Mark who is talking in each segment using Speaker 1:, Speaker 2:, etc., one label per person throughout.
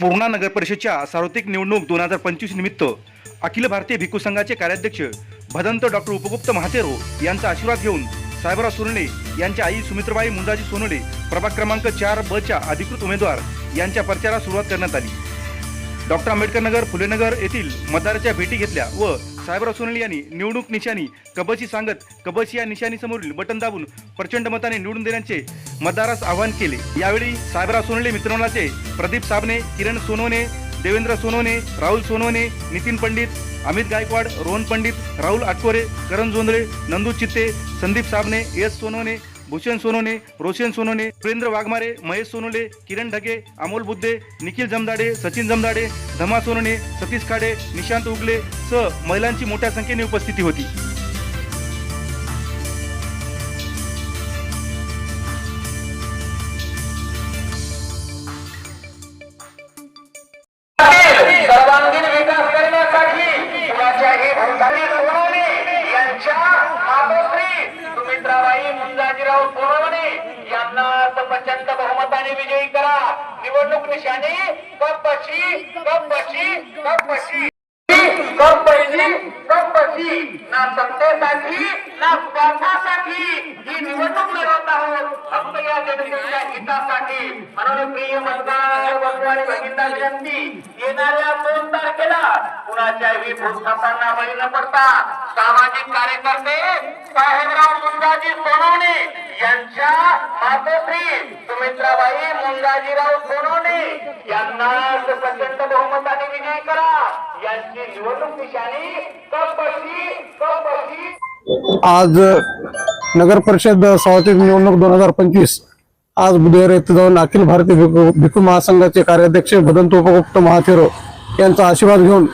Speaker 1: पूर्णा नगर परिषदच्या सार्वत्रिक निवडणूक दोन हजार पंचवीस निमित्त अखिल भारतीय भिक्खू संघाचे कार्याध्यक्ष भदंत डॉक्टर उपगुप्त महातेरो यांचा आशीर्वाद घेऊन साहेबराव सोनवणे यांच्या आई सुमित्रबाई मुंजाजी सोनवणे प्रभाग क्रमांक चार ब च्या अधिकृत उमेदवार यांच्या प्रचारास सुरुवात करण्यात आली. डॉक्टर आंबेडकर नगर फुलेनगर येथील मतदाराच्या भेटी घेतल्या व साहेबराव सोनवणे यांनी निवडणूक निशाणी कबची सांगत कबची या निशाणीसमोरील बटन दाबून प्रचंड मताने निवडून देण्याचे मतदारास आवाहन केले. यावेळी साहेबराव सोनले मित्रमंडळाचे प्रदीप साबणे किरण सोनवणे देवेंद्र सोनवणे राहुल सोनवणे नितीन पंडित अमित गायकवाड रोहन पंडित राहुल आटकोरे करण जोंधळे नंदू चित्ते संदीप साबणे एस सोनवणे भूषण सोनोने रोशन सोनोने सुरेंद्र वाघमारे महेश सोनोले किरण ढगे अमोल बुद्धे निखिल जमदाडे सचिन जमदाडे धमा सोनोने सतीश खाडे निशांत उगले स महिलांची मोठ्या संख्येने उपस्थिती होती.
Speaker 2: बाजीराव सोनवणे यांना प्रचंड बहुमताने विजयी करा. निवडणूक निशाणी कपशी कपशी कपशी कप पहिली कप कपशी ना सत्तेसाठी ना स्वार्थासाठी ही निवडणूक लढवत आहोत. फक्त या जनतेच्या हितासाठी. म्हणून प्रिय मतदार बंधू आणि भगिनींना विनंती. येणाऱ्या दोन तारखेला कुणाच्याही भूतथापांना बळी न पडता सामाजिक कार्यकर्ते साहेबराव मुंजाजी सोनवणे यांच्या मातोश्री सुमित्राबाई मुंगाजीराव सोनवणे यांना प्रचंड बहुमताने विजयी करा. यांची निवडणूक निशाणी कपशी कपशी
Speaker 3: आज नगर परिषद सार्वत्रिक निवडणूक दोन हजार पंचवीस. आज बुधवार येथे जाऊन अखिल भारतीय भिकू भिक्खू महासंघाचे कार्याध्यक्ष भदंत उपगुप्त महाथेरो यांचा आशीर्वाद घेऊन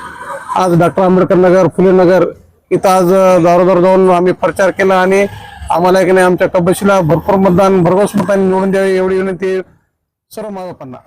Speaker 3: आज डॉक्टर आंबेडकर नगर फुले नगर इथं आज दारोदार जाऊन आम्ही प्रचार केला आणि आम्हाला की नाही आमच्या कबशीला भरपूर मतदान भरघोस मतदान निवडून द्यावे एवढी विनंती सर्व मागापांना